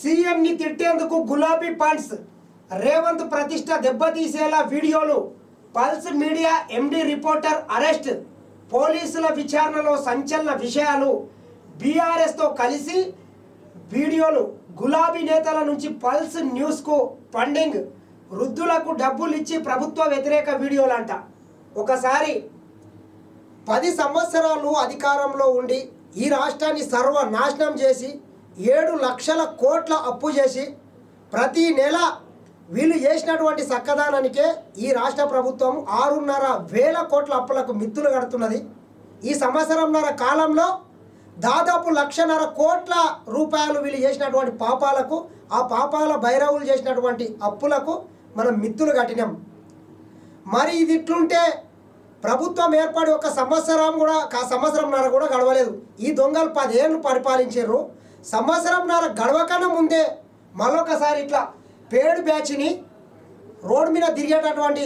సీఎంని తిట్టేందుకు గులాబీ పండ్స్ రేవంత్ ప్రతిష్ట దెబ్బతీసేలా వీడియోలు. Pulse media MD reporter arrest. పోలీసుల విచారణలో సంచలన విషయాలు. బీఆర్ఎస్తో కలిసి వీడియోలు. గులాబీ నేతల నుంచి పల్స్ న్యూస్కు ఫండింగ్. వృద్ధులకు డబ్బులు ఇచ్చి ప్రభుత్వ వ్యతిరేక వీడియోలంట. ఒకసారి పది సంవత్సరాలు అధికారంలో ఉండి ఈ రాష్ట్రాన్ని సర్వనాశనం చేసి ఏడు లక్షల కోట్ల అప్పు చేసి ప్రతి నెల వీళ్ళు చేసినటువంటి చక్కదానానికే ఈ రాష్ట్ర ప్రభుత్వం ఆరున్నర వేల కోట్ల అప్పులకు మిత్తులు కడుతున్నది. ఈ సంవత్సరంన్నర కాలంలో దాదాపు లక్షన్నర కోట్ల రూపాయలు వీళ్ళు చేసినటువంటి పాపాలకు ఆ పాపాల భైరవులు చేసినటువంటి అప్పులకు మనం మిత్తులు కట్టినాం. మరి ఇది ఇట్లుంటే ప్రభుత్వం ఏర్పడి ఒక సంవత్సరం కూడా సంవత్సరంన్నర కూడా గడవలేదు. ఈ దొంగలు పదేళ్ళు పరిపాలించారు సంవత్సరంన్నర గడవకన్నా ముందే మళ్ళొకసారి ఇట్లా పేడ్ బ్యాచ్ని రోడ్డు మీద తిరిగేటటువంటి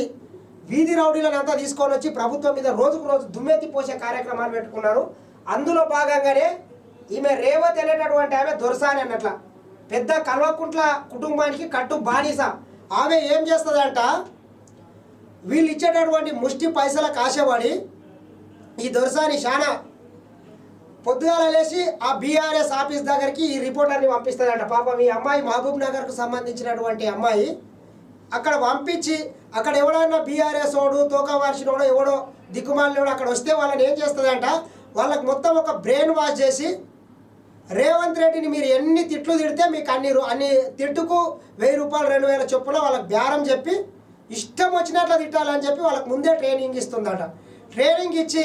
వీధి రౌడీలను అంతా తీసుకొని వచ్చి ప్రభుత్వం మీద రోజుకు రోజు దుమ్మెత్తి పోసే కార్యక్రమాలు పెట్టుకున్నారు. అందులో భాగంగానే ఈమె రేవత్ అనేటటువంటి ఆమె దొరసాని అన్నట్ల. పెద్ద కల్వకుంట్ల కుటుంబానికి కట్టు బానిస. ఆమె ఏం చేస్తుందంట? వీళ్ళు ఇచ్చేటటువంటి ముష్టి పైసలకు ఆశపడి ఈ దొరసాని చాలా పొద్దుగాల లేచి ఆ బీఆర్ఎస్ ఆఫీస్ దగ్గరికి ఈ రిపోర్టర్ని పంపిస్తుందంట పాపం మీ అమ్మాయి మహబూబ్ నగర్కు సంబంధించినటువంటి అమ్మాయి అక్కడ పంపించి అక్కడ ఎవడన్నా బీఆర్ఎస్ వాడు తోక వార్చినోడు ఎవడో దిక్కుమాలినోడు అక్కడ వస్తే వాళ్ళని ఏం చేస్తుందంట? వాళ్ళకి మొత్తం ఒక బ్రెయిన్ వాష్ చేసి రేవంత్ రెడ్డిని మీరు ఎన్ని తిట్లు తిడితే మీకు అన్ని అన్ని తిట్టుకు వెయ్యి రూపాయలు రెండు వేల చొప్పున వాళ్ళకి బేరం చెప్పి ఇష్టం వచ్చినట్లు తిట్టాలని చెప్పి వాళ్ళకి ముందే ట్రైనింగ్ ఇస్తుందట. ట్రైనింగ్ ఇచ్చి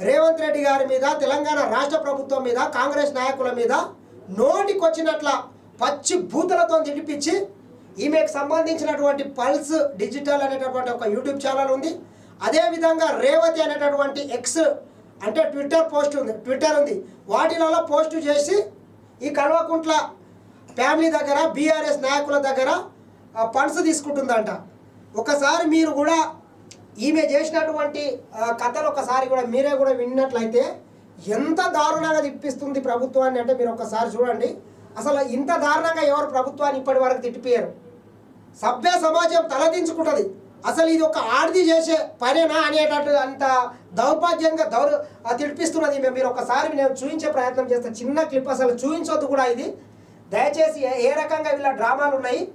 రేవంత్ రెడ్డి గారి మీద తెలంగాణ రాష్ట్ర ప్రభుత్వం మీద కాంగ్రెస్ నాయకుల మీద నోటికొచ్చినట్ల పచ్చి బూతులతో తిడిపించి ఈమెకు సంబంధించినటువంటి పల్స్ డిజిటల్ అనేటటువంటి ఒక యూట్యూబ్ ఛానల్ ఉంది. అదేవిధంగా రేవతి అనేటటువంటి ఎక్స్ అంటే ట్విట్టర్ పోస్ట్ ఉంది ట్విట్టర్ ఉంది. వాటిలలో పోస్టు చేసి ఈ కల్వకుంట్ల ఫ్యామిలీ దగ్గర బీఆర్ఎస్ నాయకుల దగ్గర ఫండ్స్ తీసుకుంటుందంట. ఒకసారి మీరు కూడా ఈమె చేసినటువంటి కథలు ఒకసారి కూడా మీరే కూడా విన్నట్లయితే ఎంత దారుణంగా తిప్పిస్తుంది ప్రభుత్వాన్ని అంటే మీరు ఒకసారి చూడండి. అసలు ఇంత దారుణంగా ఎవరు ప్రభుత్వాన్ని ఇప్పటి వరకు తిట్టిపోయారు? సభ్య సమాజం తలదించుకుంటుంది. అసలు ఇది ఒక ఆడిది చేసే పనేనా అనేటట్టు అంత దౌర్భాగ్యంగా దౌర్ తిడిపిస్తున్నది మీరు ఒకసారి నేను చూపించే ప్రయత్నం చేస్తే. చిన్న క్లిప్ అసలు చూపించొద్దు కూడా ఇది. దయచేసి ఏ- ఏ రకంగా వీళ్ళ డ్రామాలు ఉన్నాయి?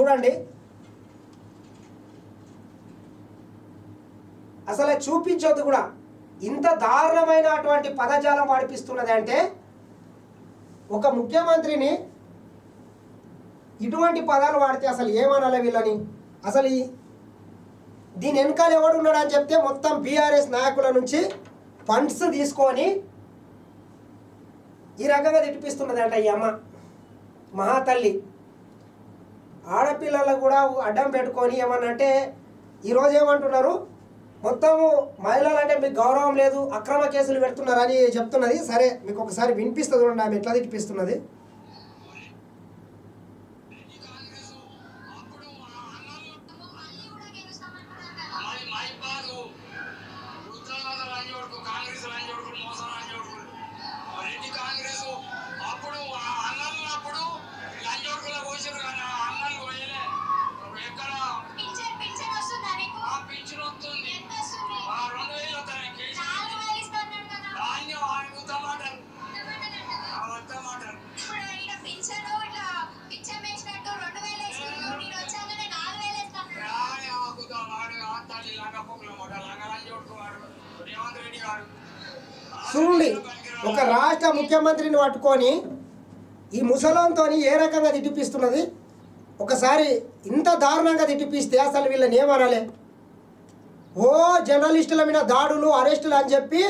చూడండి. అసలు చూపించొద్దు కూడా. ఇంత దారుణమైనటువంటి పదజాలం వాడిపిస్తున్నది అంటే ఒక ముఖ్యమంత్రిని ఇటువంటి పదాలు వాడితే అసలు ఏమనాలి వీళ్ళని? అసలు ఈ దీని వెనకాల ఎవడు ఉన్నాడని చెప్తే మొత్తం బీఆర్ఎస్ నాయకుల నుంచి ఫండ్స్ తీసుకొని ఈ రకంగా తిట్టిపిస్తున్నదంట ఈ అమ్మ మహాతల్లి. ఆడపిల్లలు కూడా అడ్డం పెట్టుకొని ఏమనంటే ఈరోజు ఏమంటున్నారు? మొత్తము మహిళలు అంటే మీకు గౌరవం లేదు అక్రమ కేసులు పెడుతున్నారని చెప్తున్నది. సరే మీకు ఒకసారి వినిపిస్తుంది చూడండి ఆమె ఎట్లా తినిపిస్తున్నది చూడండి ఒక రాష్ట్ర ముఖ్యమంత్రిని పట్టుకొని ఈ ముసలంతో ఏ రకంగా తిట్టిపిస్తున్నది? ఒకసారి ఇంత దారుణంగా తిట్టిపిస్తే అసలు వీళ్ళని ఏమనాలే ఓ జర్నలిస్టుల మీద దాడులు అరెస్టులు అని చెప్పి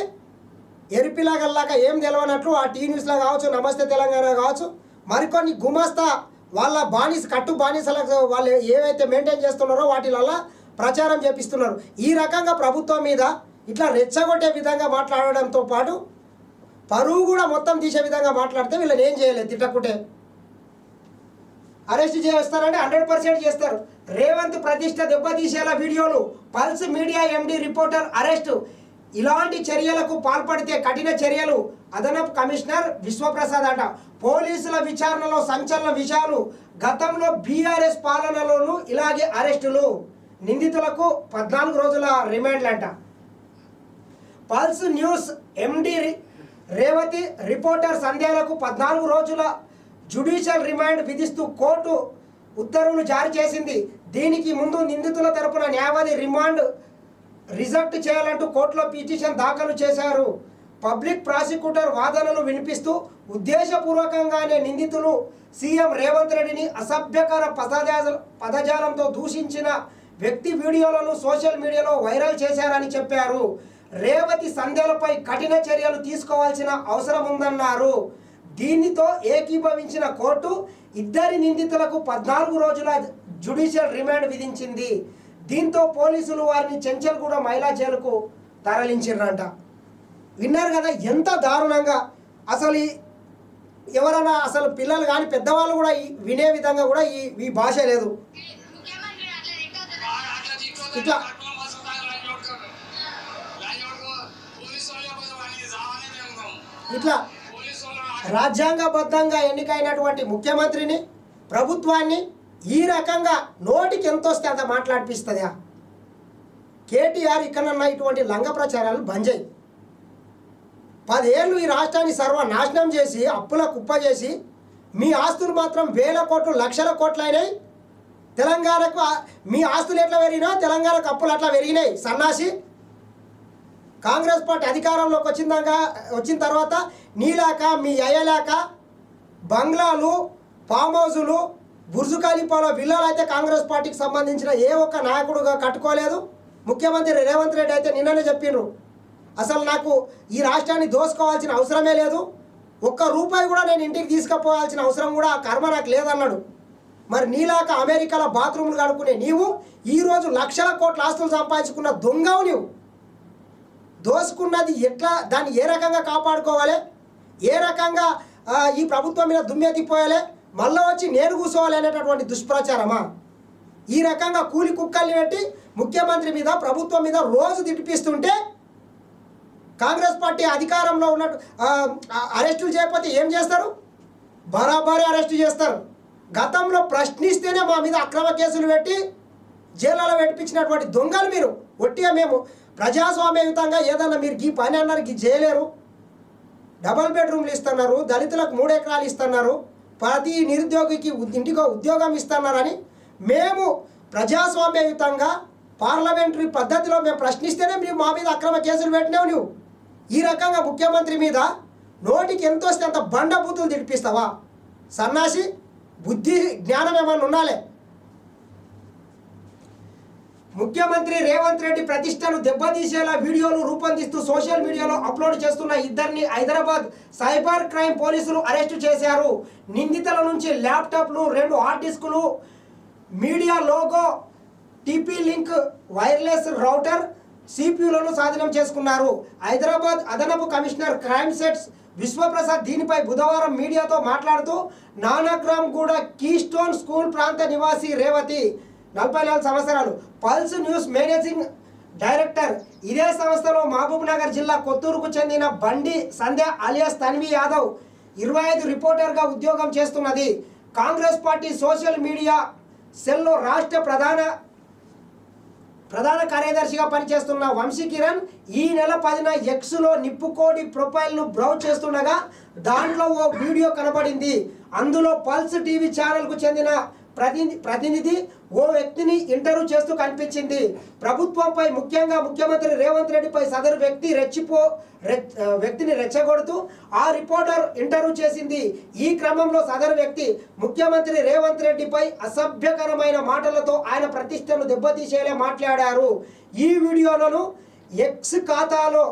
ఎరిపిలాగల్లాగా ఏం తెలవనట్లు ఆ టీ న్యూస్లో కావచ్చు నమస్తే తెలంగాణ కావచ్చు మరికొన్ని గుమస్తా వాళ్ళ బానిస కట్టు బానిసలకు వాళ్ళు ఏవైతే మెయింటైన్ చేస్తున్నారో వాటిలల్లా ప్రచారం చేపిస్తున్నారు. ఈ రకంగా ప్రభుత్వం మీద ఇట్లా రెచ్చగొట్టే విధంగా మాట్లాడడంతో పాటు పరువు కూడా మొత్తం తీసే విధంగా మాట్లాడితే వీళ్ళని ఏం చేయలేదు తిట్టకుంటే. అరెస్ట్ చేస్తారంటే హండ్రెడ్ పర్సెంట్ చేస్తారు. రేవంత్ ప్రతిష్ట దెబ్బతీసేలా వీడియోలు Pulse media MD reporter arrest. ఇలాంటి చర్యలకు పాల్పడితే కఠిన చర్యలు అదనపు కమిషనర్ విశ్వప్రసాద్ అట. పోలీసుల విచారణలో సంచలన విషయాలు గతంలో బీఆర్ఎస్ పాలనలోనూ ఇలాగే అరెస్టులు. నిందితులకు పద్నాలుగు రోజుల రిమాండ్లంట. Pulse news MD Revathi reporter సంధ్యాలకు పద్నాలుగు రోజుల జ్యుడిషియల్ రిమాండ్ విధిస్తూ కోర్టు ఉత్తర్వులు జారీ చేసింది. దీనికి ముందు నిందితుల తరపున న్యాయవాది రిమాండ్ రిజెక్ట్ చేయాలంటూ కోర్టులో పిటిషన్ దాఖలు చేశారు. పబ్లిక్ ప్రాసిక్యూటర్ వాదనలు వినిపిస్తూ ఉద్దేశపూర్వకంగానే నిందితులు సీఎం రేవంత్ రెడ్డిని అసభ్యకర పదజాల పదజాలంతో దూషించిన వ్యక్తి వీడియోలను సోషల్ మీడియాలో వైరల్ చేశారని చెప్పారు. రేవతి సంధ్యలపై కఠిన చర్యలు తీసుకోవాల్సిన అవసరం ఉందన్నారు. దీనితో ఏకీభవించిన కోర్టు ఇద్దరి నిందితులకు పద్నాలుగు రోజుల జ్యుడిషియల్ రిమాండ్ విధించింది. దీంతో పోలీసులు వారిని చెంచల్గూడ మహిళా జైలుకు తరలించారంట విన్నారు కదా ఎంత దారుణంగా. అసలు ఎవరైనా అసలు పిల్లలు కానీ పెద్దవాళ్ళు కూడా వినే విధంగా కూడా ఈ ఈ భాష లేదు. ఇట్లా. ఇట్లా రాజ్యాంగబద్ధంగా ఎన్నికైనటువంటి ముఖ్యమంత్రిని ప్రభుత్వాన్ని ఈ రకంగా నోటికి ఎంత వస్తే అంత మాట్లాడిపిస్తుందా? కేటీఆర్ ఇక్కడన్నా ఇటువంటి లంగ ప్రచారాలు బంద్ చేయి. పదేళ్ళు ఈ రాష్ట్రాన్ని సర్వనాశనం చేసి అప్పుల కుప్ప చేసి మీ ఆస్తులు మాత్రం వేల కోట్లు లక్షల కోట్లు అయినాయి. తెలంగాణకు మీ ఆస్తులు ఎట్లా పెరిగినా తెలంగాణకు అప్పులు అట్లా పెరిగినాయి. సన్నాసి కాంగ్రెస్ పార్టీ అధికారంలోకి వచ్చిందాక వచ్చిన తర్వాత నీలాక మీ అయ్యలేక బంగ్లాలు ఫామ్ హౌజులు బుర్జు ఖలీఫాలో విల్లాలు అయితే కాంగ్రెస్ పార్టీకి సంబంధించిన ఏ ఒక్క నాయకుడుగా కట్టుకోలేదు. ముఖ్యమంత్రి రేవంత్ రెడ్డి అయితే నిన్ననే చెప్పిండ్రు అసలు నాకు ఈ రాష్ట్రాన్ని దోసుకోవాల్సిన అవసరమే లేదు. ఒక్క రూపాయి కూడా నేను ఇంటికి తీసుకుపోవాల్సిన అవసరం కూడా ఆ కర్మ నాకు లేదన్నాడు. మరి నీలాక అమెరికాలో బాత్రూములు కడుక్కునే నీవు ఈరోజు లక్షల కోట్ల ఆస్తులు సంపాదించుకున్న దొంగవు నీవు. దోసుకున్నది ఎట్లా దాన్ని ఏ రకంగా కాపాడుకోవాలి? ఏ రకంగా ఈ ప్రభుత్వం మీద దుమ్మెత్తిపోయాలి? మళ్ళీ వచ్చి నేను కూర్చోవాలి అనేటటువంటి దుష్ప్రచారమా? ఈ రకంగా కూలి కుక్కల్ని పెట్టి ముఖ్యమంత్రి మీద ప్రభుత్వం మీద రోజు తిట్టిపిస్తుంటే కాంగ్రెస్ పార్టీ అధికారంలో ఉన్నట్టు అరెస్టులు చేయకపోతే ఏం చేస్తారు? బరాబరి అరెస్టు చేస్తారు. గతంలో ప్రశ్నిస్తేనే మా మీద అక్రమ కేసులు పెట్టి జైళ్ళలో పెట్టించినటువంటి దొంగలు మీరు. ఒట్టిగా మేము ప్రజాస్వామ్యయుతంగా ఏదన్నా మీరు ఈ పని అన్నారు గీ చేయలేరు. డబల్ బెడ్రూమ్లు ఇస్తున్నారు దళితులకు మూడు ఎకరాలు ఇస్తున్నారు ప్రతి నిరుద్యోగికి ఇంటికో ఉద్యోగం ఇస్తున్నారని మేము ప్రజాస్వామ్యయుతంగా పార్లమెంటరీ పద్ధతిలో మేము ప్రశ్నిస్తేనే మీరు మా మీద అక్రమ కేసులు పెట్టినావు నువ్వు. ఈ రకంగా ముఖ్యమంత్రి మీద నోటికి ఎంత వస్తే అంత బండ బూతులు తిడిపిస్తావా? సన్నాసి బుద్ధి జ్ఞానం ఏమన్నా ఉండాలి. ముఖ్యమంత్రి రేవంత్ రెడ్డి ప్రతిష్టను దెబ్బతీసేలా వీడియోలు రూపొందిస్తూ సోషల్ మీడియాలో అప్లోడ్ చేస్తున్న ఇద్దరిని హైదరాబాద్ సైబర్ క్రైమ్ పోలీసులు అరెస్టు చేశారు. నిందితుల నుంచి ల్యాప్టాప్లు రెండు hard డిస్కులు media logo TP link wireless router సిపియులను స్వాధీనం చేసుకున్నారు. హైదరాబాద్ అదనపు కమిషనర్ క్రైమ్ సెట్స్ విశ్వప్రసాద్ దీనిపై బుధవారం మీడియాతో మాట్లాడుతూ నానాగ్రామ్ కూడా కీస్టోన్ స్కూల్ ప్రాంత నివాసి రేవతి నలభై నాలుగు సంవత్సరాలు పల్స్ న్యూస్ మేనేజింగ్ డైరెక్టర్. ఇదే సంస్థలో మహబూబ్ నగర్ జిల్లా కొత్తూరుకు చెందిన బండి సంధ్య అలియాస్ తన్వి యాదవ్ ఇరవై ఐదు రిపోర్టర్గా ఉద్యోగం చేస్తున్నది. కాంగ్రెస్ పార్టీ సోషల్ మీడియా సెల్లో రాష్ట్ర ప్రధాన ప్రధాన కార్యదర్శిగా పనిచేస్తున్న వంశీ కిరణ్ ఈ నెల పదిన ఎక్స్లో నిప్పుకోడి ప్రొఫైల్ను బ్రౌజ్ చేస్తుండగా దాంట్లో ఓ వీడియో కనబడింది. అందులో పల్స్ టీవీ ఛానల్కు చెందిన ప్రతినిధి ప్రతినిధి ఓ వ్యక్తిని ఇంటర్వ్యూ చేస్తూ కనిపించింది. ప్రభుత్వంపై ముఖ్యంగా ముఖ్యమంత్రి రేవంత్ రెడ్డిపై సదరు వ్యక్తి రెచ్చిపో వ్యక్తిని రెచ్చగొడుతూ ఆ రిపోర్టర్ ఇంటర్వ్యూ చేసింది. ఈ క్రమంలో సదరు వ్యక్తి ముఖ్యమంత్రి రేవంత్ రెడ్డిపై అసభ్యకరమైన మాటలతో ఆయన ప్రతిష్టను దెబ్బతీసేలా మాట్లాడారు. ఈ వీడియోలను ఎక్స్ ఖాతాలో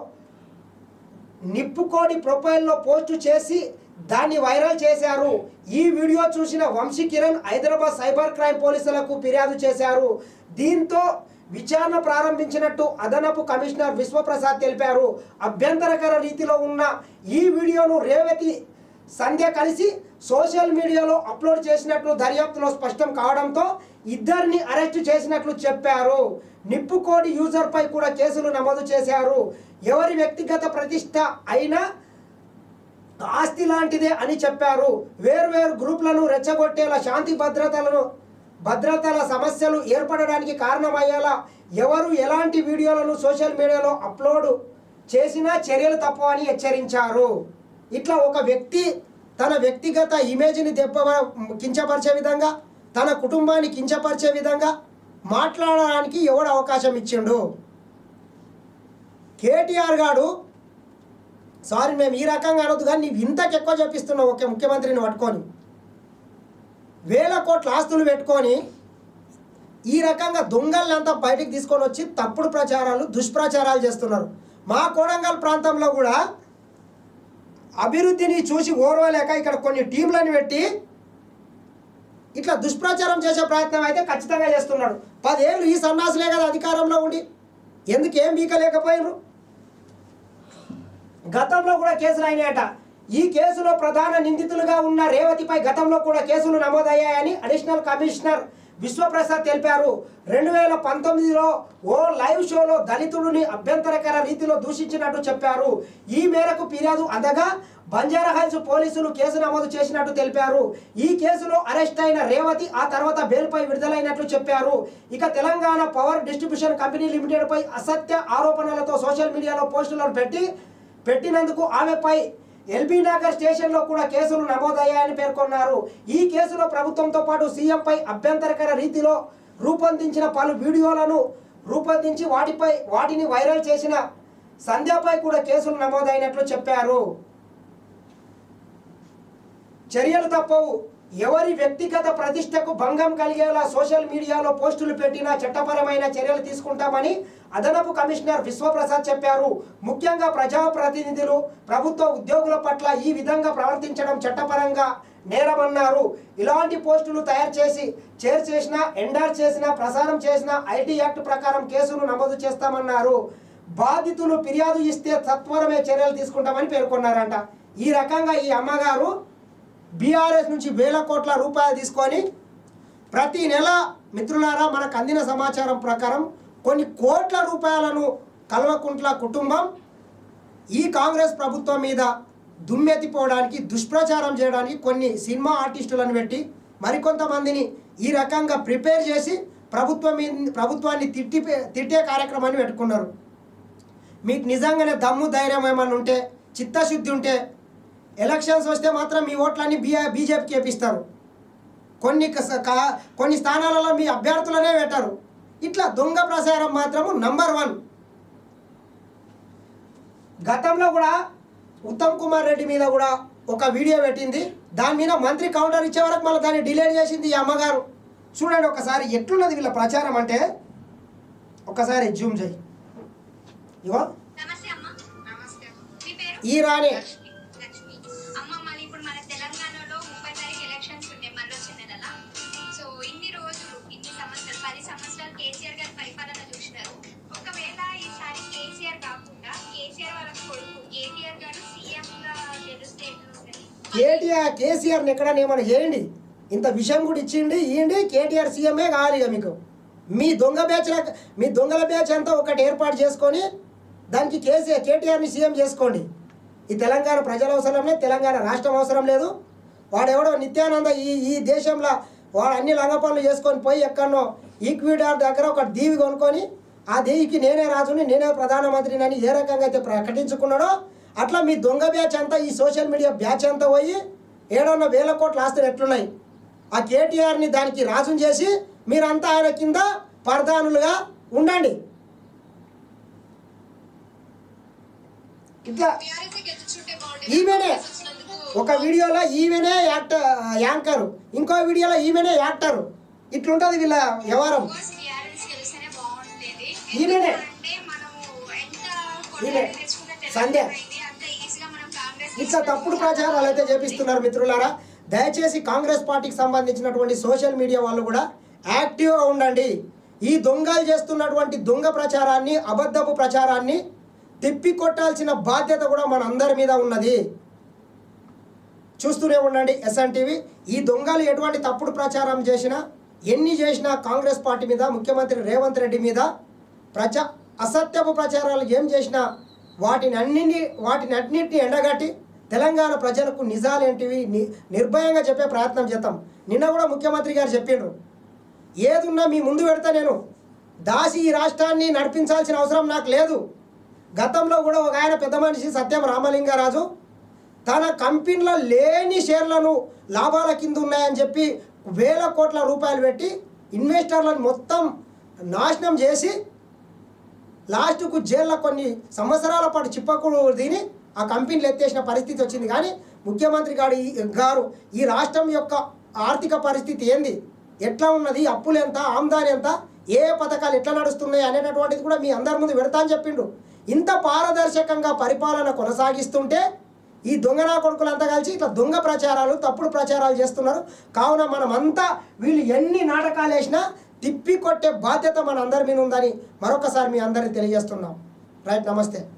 నిప్పుకోడి ప్రొఫైల్లో పోస్టు చేసి దాన్ని వైరల్ చేశారు. ఈ వీడియో చూసిన వంశీ కిరణ్ హైదరాబాద్ సైబర్ క్రైమ్ పోలీసులకు ఫిర్యాదు చేశారు. దీంతో విచారణ ప్రారంభించినట్టు అదనపు కమిషనర్ విశ్వప్రసాద్ తెలిపారు. అభ్యంతరకర రీతిలో ఉన్న ఈ వీడియోను రేవతి సంధ్య కలిసి సోషల్ మీడియాలో అప్లోడ్ చేసినట్లు దర్యాప్తులో స్పష్టం కావడంతో ఇద్దరిని అరెస్టు చేసినట్లు చెప్పారు. నిప్పుకోడి యూజర్పై కూడా కేసులు నమోదు చేశారు. ఎవరి వ్యక్తిగత ప్రతిష్ట అయినా శక్తి లాంటిదే అని చెప్పారు. వేర్వేరు గ్రూపులను రెచ్చగొట్టేలా శాంతి భద్రతలను భద్రతల సమస్యలు ఏర్పడడానికి కారణమయ్యేలా ఎవరు ఎలాంటి వీడియోలను సోషల్ మీడియాలో అప్లోడ్ చేసినా చర్యలు తప్పవని హెచ్చరించారు. ఇట్లా ఒక వ్యక్తి తన వ్యక్తిగత ఇమేజ్ని దెబ్బ కించపరిచే విధంగా తన కుటుంబాన్ని కించపరిచే విధంగా మాట్లాడడానికి ఎవడు అవకాశం ఇచ్చిండు? కేటీఆర్ గారు సారీ మేము ఈ రకంగా అనొద్దు కానీ నీవు ఇంతకు ఎక్కువ చెప్పిస్తున్నావు ఒకే ముఖ్యమంత్రిని పట్టుకొని. వేల కోట్ల ఆస్తులు పెట్టుకొని ఈ రకంగా దొంగల్నంతా బయటికి తీసుకొని వచ్చి తప్పుడు ప్రచారాలు దుష్ప్రచారాలు చేస్తున్నారు. మా కోడంగల్ ప్రాంతంలో కూడా అభివృద్ధిని చూసి ఓర్వలేక ఇక్కడ కొన్ని టీంలను పెట్టి ఇట్లా దుష్ప్రచారం చేసే ప్రయత్నం అయితే ఖచ్చితంగా చేస్తున్నాడు. పదేళ్ళు ఈ సన్నాసులే కదా అధికారంలో ఉండి. ఎందుకేం ఏం బీకలేకపోయినరు గతంలో కూడా కేసులు అయినాయట. ఈ కేసులో ప్రధాన నిందితులుగా ఉన్న రేవతిపై గతంలో కూడా కేసులు నమోదయ్యాయని అడిషనల్ కమిషనర్ విశ్వప్రసాద్ తెలిపారు. రెండు వేల పంతొమ్మిదిలో ఓ లైవ్ షోలో దళితుడిని అభ్యంతరకర రీతిలో దూషించినట్టు చెప్పారు. ఈ మేరకు ఫిర్యాదు అందగా బంజారాహిల్స్ పోలీసులు కేసు నమోదు చేసినట్టు తెలిపారు. ఈ కేసులో అరెస్ట్ అయిన రేవతి ఆ తర్వాత బెయిల్పై విడుదలైనట్లు చెప్పారు. ఇక తెలంగాణ పవర్ డిస్ట్రిబ్యూషన్ కంపెనీ లిమిటెడ్పై అసత్య ఆరోపణలతో సోషల్ మీడియాలో పోస్టులను పెట్టి పెట్టినందుకు ఆమెపై ఎల్బీ నగర్ స్టేషన్లో కూడా కేసులు నమోదయ్యాయని పేర్కొన్నారు. ఈ కేసులో ప్రభుత్వంతో పాటు సీఎంపై అభ్యంతరకర రీతిలో రూపొందించిన పలు వీడియోలను రూపొందించి వాటిపై వాటిని వైరల్ చేసిన సంధ్యపై కూడా కేసులు నమోదైనట్లు చెప్పారు. చర్యలు తప్పవు. ఎవరి వ్యక్తిగత ప్రతిష్టకు భంగం కలిగేలా సోషల్ మీడియాలో పోస్టులు పెట్టినా చట్టపరమైన చర్యలు తీసుకుంటామని అదనపు కమిషనర్ విశ్వప్రసాద్ చెప్పారు. ముఖ్యంగా ప్రజాప్రతినిధులు ప్రభుత్వ ఉద్యోగుల పట్ల ఈ విధంగా ప్రవర్తించడం చట్టపరంగా నేరమన్నారు. ఇలాంటి పోస్టులు తయారు చేసి చేర్ చేసిన ఎండార్ చేసిన ప్రసారం చేసిన ఐటీ యాక్ట్ ప్రకారం కేసులు నమోదు చేస్తామన్నారు. బాధితులు ఫిర్యాదు ఇస్తే సత్వరమే చర్యలు తీసుకుంటామని పేర్కొన్నారంట. ఈ రకంగా ఈ అమ్మగారు బీఆర్ఎస్ నుంచి వేల కోట్ల రూపాయలు తీసుకొని ప్రతి నెల మిత్రులారా మనకు అందిన సమాచారం ప్రకారం కొన్ని కోట్ల రూపాయలను కల్వకుంట్ల కుటుంబం ఈ కాంగ్రెస్ ప్రభుత్వం మీద దుమ్మెత్తిపోవడానికి దుష్ప్రచారం చేయడానికి కొన్ని సినిమా ఆర్టిస్టులను పెట్టి మరికొంతమందిని ఈ రకంగా ప్రిపేర్ చేసి ప్రభుత్వం మీద ప్రభుత్వాన్ని తిట్టి తిట్టే కార్యక్రమాన్ని పెట్టుకున్నారు. మీకు నిజంగానే దమ్ము ధైర్యం ఏమైనా ఉంటే చిత్తశుద్ధి ఉంటే ఎలక్షన్స్ వస్తే మాత్రం మీ ఓట్లన్నీ బీ బీజేపీకి వేపిస్తారు. కొన్ని కొన్ని స్థానాలలో మీ అభ్యర్థులనే పెట్టారు ఇట్లా దొంగ ప్రచారం మాత్రము నంబర్ వన్. గతంలో కూడా ఉత్తమ్ కుమార్ రెడ్డి మీద కూడా ఒక వీడియో పెట్టింది. దాని మీద మంత్రి కౌంటర్ ఇచ్చే వరకు మళ్ళీ దాన్ని డిలేట్ చేసింది ఈ అమ్మగారు. చూడండి ఒకసారి ఎట్లున్నది వీళ్ళ ప్రచారం అంటే. ఒకసారి జూమ్ చేయి. ఇగో. ఈ రాణి. కేటీఆర్ కేసీఆర్ని ఎక్కడైనా ఏమైనా చేయండి. ఇంత విషయం కూడా ఇచ్చిండి ఇవ్వండి కేటీఆర్ సీఎంఏ కావాలి ఇక మీకు. మీ దొంగ బ్యాచ్ మీ దొంగల బ్యాచ్ అంతా ఒకటి ఏర్పాటు చేసుకొని దానికి కేసీఆర్ కేటీఆర్ని సీఎం చేసుకోండి. ఈ తెలంగాణ ప్రజల అవసరం లేదు తెలంగాణ రాష్ట్రం అవసరం లేదు. వాడెవడో నిత్యానంద ఈ ఈ దేశంలో వాడు అన్ని లంగ పనులు చేసుకొని పోయి ఎక్కడనో ఈక్విడార్ దగ్గర ఒక దీవి కొనుక్కొని ఆ దేవికి నేనే రాజుని నేనే ప్రధానమంత్రిని అని ఏ రకంగా అయితే ప్రకటించుకున్నాడో అట్లా మీ దొంగ బ్యాచ్ అంతా ఈ సోషల్ మీడియా బ్యాచ్ అంతా పోయి ఏడన్న వేల కోట్ల ఆస్తులు ఎట్లున్నాయి ఆ కేటీఆర్ని దానికి రాజుని చేసి మీరంతా ఆయన కింద పరదానులుగా ఉండండి ఇట్లా ఈమెనే ఒక వీడియోలో ఈమెనే యాక్టర్ యాంకరు ఇంకో వీడియోలో ఈమెనే యాక్టరు ఇట్లుంటుంది వీళ్ళ వ్యవహారం ఈమెనే. ఈమె. సంధ్య. ఇట్లా తప్పుడు ప్రచారాలు అయితే చేపిస్తున్నారు మిత్రులారా. దయచేసి కాంగ్రెస్ పార్టీకి సంబంధించినటువంటి సోషల్ మీడియా వాళ్ళు కూడా యాక్టివ్గా ఉండండి. ఈ దొంగలు చేస్తున్నటువంటి దొంగ ప్రచారాన్ని అబద్ధపు ప్రచారాన్ని తిప్పికొట్టాల్సిన బాధ్యత కూడా మన అందరి మీద ఉన్నది. చూస్తూనే ఉండండి ఎస్ఎన్ టీవీ ఈ దొంగలు ఎటువంటి తప్పుడు ప్రచారం చేసినా ఎన్ని చేసినా కాంగ్రెస్ పార్టీ మీద ముఖ్యమంత్రి రేవంత్ రెడ్డి మీద ప్రచా అసత్యపు ప్రచారాలు ఏం చేసినా వాటిని అన్నింటి వాటిని అన్నింటినీ ఎండగట్టి తెలంగాణ ప్రజలకు నిజాలేంటివి? ని నిర్భయంగా చెప్పే ప్రయత్నం చేద్దాం. నిన్న కూడా ముఖ్యమంత్రి గారు చెప్పిండ్రు. ఏదున్నా మీ ముందు పెడతా నేను. దాసి ఈ రాష్ట్రాన్ని నడిపించాల్సిన అవసరం నాకు లేదు. గతంలో కూడా ఒక ఆయన పెద్ద మనిషి సత్యం రామలింగారాజు తన కంపెనీలో లేని షేర్లను లాభాల కింద ఉన్నాయని చెప్పి వేల కోట్ల రూపాయలు పెట్టి ఇన్వెస్టర్లను మొత్తం నాశనం చేసి లాస్ట్కు జైల్లో కొన్ని సంవత్సరాల పాటు చిప్పకుడు తిని ఆ కంపెనీలు ఎత్తేసిన పరిస్థితి వచ్చింది. కానీ ముఖ్యమంత్రి గారు ఈ- గారు ఈ రాష్ట్రం యొక్క ఆర్థిక పరిస్థితి ఏంది? ఎట్లా ఉన్నది? అప్పులు ఎంత? ఆమ్దాని ఎంత? ఏ పథకాలు ఎట్లా నడుస్తున్నాయి అనేటటువంటిది కూడా మీ అందరి ముందు పెడతా అని చెప్పిండు. ఇంత పారదర్శకంగా పరిపాలన కొనసాగిస్తుంటే ఈ దొంగనా కొడుకులంతా కలిసి ఇట్లా దొంగ ప్రచారాలు తప్పుడు ప్రచారాలు చేస్తున్నారు. కావున మనమంతా వీళ్ళు ఎన్ని నాటకాలు వేసినా తిప్పి కొట్టే బాధ్యత మన అందరి మీద ఉందని మరొకసారి మీ అందరిని తెలియజేస్తున్నాం. రైట్ నమస్తే.